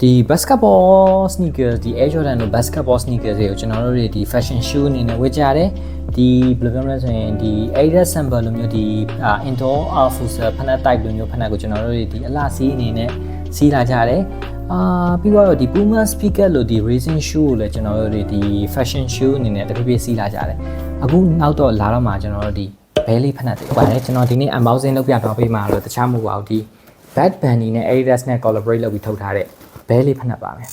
ဒီ basketball sneakers ဒီ Air Jordan တို့ basketball sneakers တွေကိုကျွန်တော်တို့တွေဒီ fashion shoe အနေနဲ့ဝတ်ကြတယ်ဒီဘယ်လိုပြောမလဲဆိုရင်ဒီ Adidas sample လိုမျိုးဒီအာ indoor outfit ဖနက် type လိုမျိုးဖနက်ကိုကျွန်တော်တို့တွေဒီအလှစီးအနေနဲ့စီးလာကြတယ်အာပြီးတော့ဒီ Puma speaker လို့ဒီ racing shoe ကိုလည်းကျွန်တော်တို့တွေဒီ fashion shoe အနေနဲ့တဖြည်းဖြည်းစီးလာကြတယ်အခုနောက်တော့လာတော့မှကျွန်တော်တို့ဒီဘဲလေးဖနက်တွေဟုတ်ပါတယ်ကျွန်တော်ဒီနေ့ unboxing လုပ်ပြတော့ပေးမှာလို့တခြားမဟုတ်ပါဘူးဒီ Bad Bunny နဲ့ Adidas နဲ့ collaborate လုပ်ပြီးထုတ်ထားတဲ့ ဘဲလေးဖက်နှက်ပါမယ်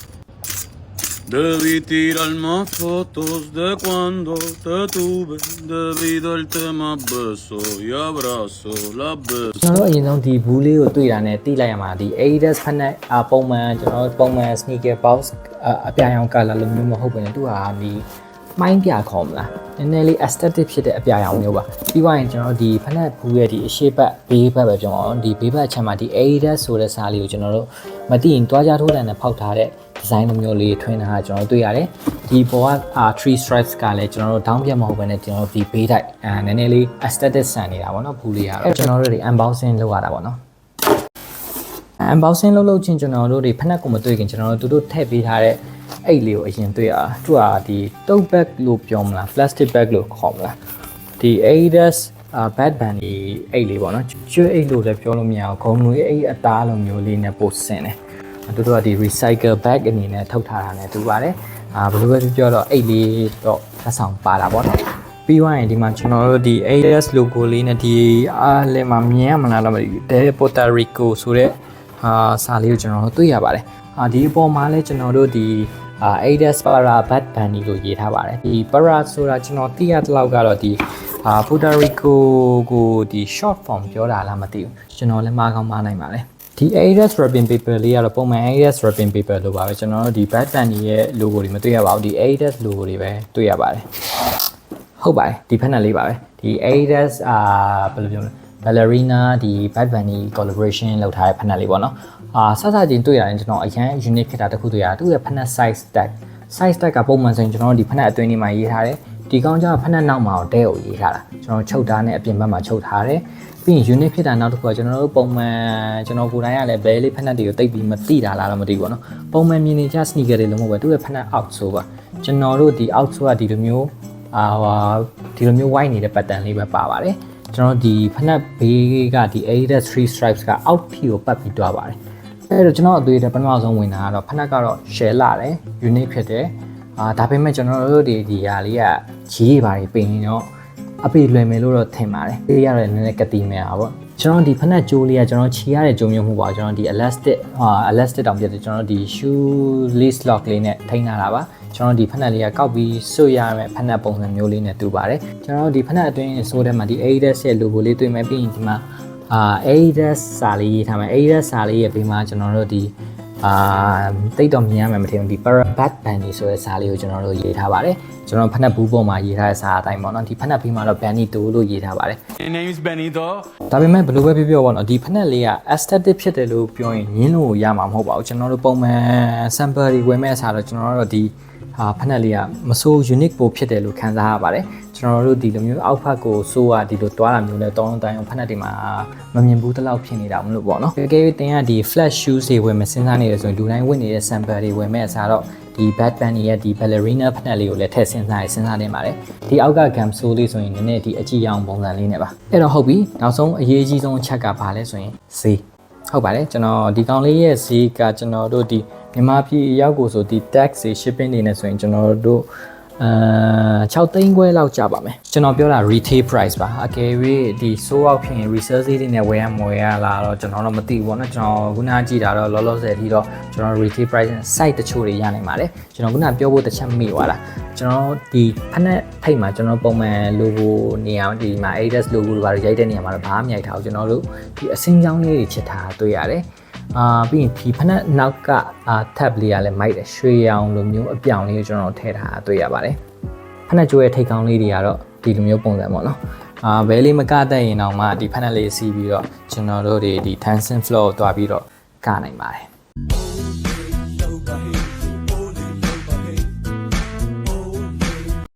Debí tirar más fotos de cuando te tuve Debido al tema beso y abrazo la beso ကျွန်တော်တို့အရင်ဆုံးဒီဘူးလေးကိုတွေ့တာနဲ့တိလိုက်ရမှာဒီ Adidas ဖက်နှက်အပုံမှန်ကျွန်တော်တို့ပုံမှန် sneaker box အအပြာရောင် color လိုမျိုးမဟုတ်ဘဲနဲ့သူဟာဒီ မိုင်းပြခေါ်မလားနည်းနည်းလေး aesthetic ဖြစ်တဲ့အပြာရောင်မျိုးပါပြီးသွားရင်ကျွန်တော်တို့ဒီဖက်နှက်ဘူးရဲ့ဒီအရှိတ်ဘက်ဘေးဘက်ပဲပြောအောင်ဒီဘေးဘက်အချက်မှာဒီ Adidas ဆိုတဲ့စာလေးကိုကျွန်တော်တို့မသိရင်တွားကြထိုးတယ်နဲ့ဖောက်ထားတဲ့ design လိုမျိုးလေးထွင်းထားတာကျွန်တော်တို့တွေ့ရတယ်ဒီပေါ်ကအာ3 stripes ကလည်းကျွန်တော်တို့ down ပြတ်မဟုတ်ဘဲနဲ့ကျွန်တော်တို့ဒီ bay type အဲနည်းနည်းလေး aesthetic ဆန်နေတာပေါ့နော်ဘူးလေးကတော့အဲကျွန်တော်တို့တွေ unboxing လုပ်ရတာပေါ့နော် unboxing လုပ်လို့ချင်းကျွန်တော်တို့တွေဖက်နှက်ကိုမတွေ့ခင်ကျွန်တော်တို့တို့ထည့်ပေးထားတဲ့ အိတ်လေးကိုအရင်တွေ့ရတာသူကဒီ tote bag လို့ပြောမလား plastic bag လို့ခေါ်မလားဒီ Adidas အာ bad band ဒီအိတ်လေးပေါ့နော်ကျွတ်အိတ်လို့လည်းပြောလို့မရဘူးခုံငွေအိတ်အသားလိုမျိုးလေးနဲ့ပို့ဆင်တယ်သူတို့ကဒီ recycle bag အနေနဲ့ထုတ်ထားတာနဲ့တူပါတယ်အာဘယ်လိုပဲပြောတော့အိတ်လေးတော့သက်ဆောင်ပါတာပေါ့နော်ပြီးသွားရင်ဒီမှာကျွန်တော်တို့ဒီ AS logo လေးနဲ့ဒီအားလည်းမမြင်ရမလားတော့မသိဘူး De Puerto Rico ဆိုတဲ့ဟာစာလေးကိုကျွန်တော်တို့တွေ့ရပါတယ်အာဒီအပေါ်မှာလည်းကျွန်တော်တို့ဒီ အာ Adidas Para Bad Bunny လို့ရေးထားပါတယ်ဒီ Para ဆိုတာကျွန်တော်သိရတဲ့လောက်ကတော့ဒီအာ Puerto Rico ကိုဒီ short form ပြောတာလားမသိဘူးကျွန်တော်လည်းမှားကောင်းမှားနိုင်ပါတယ်ဒီ Adidas wrapping paper လေးကတော့ပုံမှန် Adidas wrapping paper လို့ပါပဲကျွန်တော်တို့ဒီ Bad Bunny ရဲ့ logo တွေမတွေ့ရပါဘူးဒီ Adidas logo တွေပဲတွေ့ရပါတယ်ဟုတ်ပါတယ်ဒီဖက်နယ်လေးပါပဲဒီ Adidas အာဘယ်လိုပြောမလဲ ballerina ဒီ Bad Bunny collaboration လုပ်ထားတဲ့ဖက်နယ်လေးပေါ့နော် အာစစချင်းတွေ့ရတယ်ကျွန်တော်အရန် unique ဖြစ်တာတစ်ခုတွေ့ရတယ်သူ့ရဲ့ဖက်နယ် size tag size tag ကပုံမှန်ဆိုရင်ကျွန်တော်တို့ဒီဖက်နယ်အတွင်းလေးမှာရေးထားတယ်ဒီကောင်းကြဖက်နယ်နောက်မှာတော့တဲကိုရေးထားတာကျွန်တော်ချုပ်ထားနဲ့အပြင်ဘက်မှာချုပ်ထားတယ်ပြီးရင် unit ဖြစ်တာနောက်တစ်ခုကကျွန်တော်တို့ပုံမှန်ကျွန်တော်ကိုယ်တိုင်ကလည်းဘဲလေးဖက်နယ်တွေကိုတိတ်ပြီးမသိတာလားတော့မသိဘူးပေါ့နော်ပုံမှန်မြင်နေကြ sneaker တွေလုံးဝပဲသူ့ရဲ့ဖက်နယ် out ဆိုပါကျွန်တော်တို့ဒီ out ဆိုတာဒီလိုမျိုးအာဟိုဒီလိုမျိုး white နေတဲ့ pattern လေးပဲပါပါတယ်ကျွန်တော်ဒီဖနက်ဘေးကဒီ Adidas 3 stripes က out ဖြီကိုပတ်ပြီးတွားပါတယ် အဲ့တော့ကျွန်တော်အသွေးတဲ့ပထမဆုံးဝင်တာကတော့ဖနက်ကတော့ share လာတယ် unique ဖြစ်တယ်အာဒါပေမဲ့ကျွန်တော်တို့ဒီဒီဟာလေးကကြီးတွေပါပြီးပြင်ရင်တော့အပေလွယ်မယ်လို့တော့ထင်ပါတယ်ပေးရတယ်နည်းနည်းကတိမယ်ပါပေါ့ကျွန်တော်ဒီဖနက်ကြိုးလေးကကျွန်တော်ခြီရတဲ့ကြိုးမျိုးမဟုတ်ပါဘူးကျွန်တော်ဒီ elastic ဟာ elastic တောင်ပြတယ်ကျွန်တော်ဒီ shoe lace lock လေးနဲ့ထိန်းထားတာပါကျွန်တော်ဒီဖက်နှက်လေးကကောက်ပြီးဆွရရမယ်ဖက်နှက်ပုံစံမျိုးလေးနဲ့တူပါတယ်ကျွန်တော်ဒီဖက်နှက်အတွင်းဆိုတဲ့မှာဒီ Adidas ရဲ့ logo လေးတွေ့မယ်ပြီးရင်ဒီမှာ အာ Adidas စာလေးရေးထားမယ် Adidas စာလေးရဲ့ဘေးမှာကျွန်တော်တို့ဒီအာတိတ်တော့မြင်ရမယ်မထင်ဘူးဒီ Parabat Bunny ဆိုတဲ့စာလေးကိုကျွန်တော်တို့ရေးထားပါတယ်ကျွန်တော်ဖက်နှက်ဘူးပေါ်မှာရေးထားတဲ့စာအတိုင်းပေါ့နော်ဒီဖက်နှက်ဘေးမှာတော့ Bunny 2လို့ရေးထားပါတယ် My name is Benito ဒါပေမဲ့ဘယ်လိုပဲပြောပြောပေါ့နော်ဒီဖက်နှက်လေးက aesthetic ဖြစ်တယ်လို့ပြောရင်ညင်းလို့ရမှာမဟုတ်ပါဘူးကျွန်တော်တို့ပုံမှန် sample တွေဝယ်မဲ့အစားတော့ကျွန်တော်တို့ဒီ ဟာဖက်နှက်လေးကမဆိုး unique ပိုဖြစ်တယ်လို့ခံစားရပါတယ်ကျွန်တော်တို့ဒီလိုမျိုးအောက်ဖက်ကိုစိုးရဒီလိုတွားတာမျိုးနဲ့တောင်းတိုင်းအောင်ဖက်နှက်တွေမှာမမြင်ဘူးတလောက်ဖြစ်နေတာမလို့ပေါ့နော်တကယ်၍တင်ကဒီ flash shoes တွေဝယ်မစဉ်းစားနေရဆိုရင်လူတိုင်းဝတ်နေတဲ့ sample တွေဝယ်မဲ့အစားတော့ဒီ bad bunny ရဲ့ဒီ ballerina ဖက်နှက်လေးကိုလည်းထည့်စဉ်းစားရစဉ်းစားနေပါတယ်ဒီအောက်က gam sole လေးဆိုရင်နည်းနည်းဒီအကြည့်ရောင်ပုံစံလေးနဲ့ပါအဲ့တော့ဟုတ်ပြီနောက်ဆုံးအရေးကြီးဆုံးအချက်ကဘာလဲဆိုရင်ဈေးဟုတ်ပါတယ်ကျွန်တော်ဒီကောင်လေးရဲ့ဈေးကကျွန်တော်တို့ဒီ မြန်မာပြည်ရောက်ကိုဆိုဒီ tax တွေ shipping တွေနဲ့ဆိုရင်ကျွန်တော်တို့အာ6သိန်းခွဲလောက်ကြပါမယ်ကျွန်တော်ပြောတာ retail price ပါအကယ်၍ဒီ sold out ဖြစ်ရင် resale ဈေးတွေနဲ့ဝယ်ရမဝယ်ရလားတော့ကျွန်တော်တော့မသိဘူးပေါ့နော်ကျွန်တော်ခုနကြည့်တာတော့လောလောဆယ်အထိတော့ ကျွန်တော် retail price နဲ့ site တချို့တွေရနိုင်ပါတယ်ကျွန်တော်ခုနပြောဖို့တစ်ချက်မေ့သွားတာကျွန်တော်ဒီဖက်နဲ့ထိတ်မှာကျွန်တော်ပုံမှန် logo နေရာဒီမှာ Adidas logo တွေပါရိုက်တဲ့နေရာမှာတော့ဘာမှမရိုက်ထားဘူးကျွန်တော်တို့ဒီအစင်းကြောင်းလေးတွေချစ်ထားတွေ့ရတယ်အာပြီးရင်ဒီဖက်နဲ့နောက်ကအာ tab လေးကလည်းမိုက်တယ်ရွှေရောင်လိုမျိုးအပြောင်လေးကိုကျွန်တော်ထည့်ထားတွေ့ရပါတယ်ဖက်နှက်ကြိုးရဲ့ထိတ်ကောင်းလေးတွေကတော့ဒီလိုမျိုးပုံစံပေါ့နော်အာဘဲလေးမကတတ်ရင်တော့မှဒီဖက်နှက်လေးစီးပြီးတော့ကျွန်တော်တို့တွေဒီ dancing floor ကိုတွားပြီးတော့ကနိုင်ပါတယ်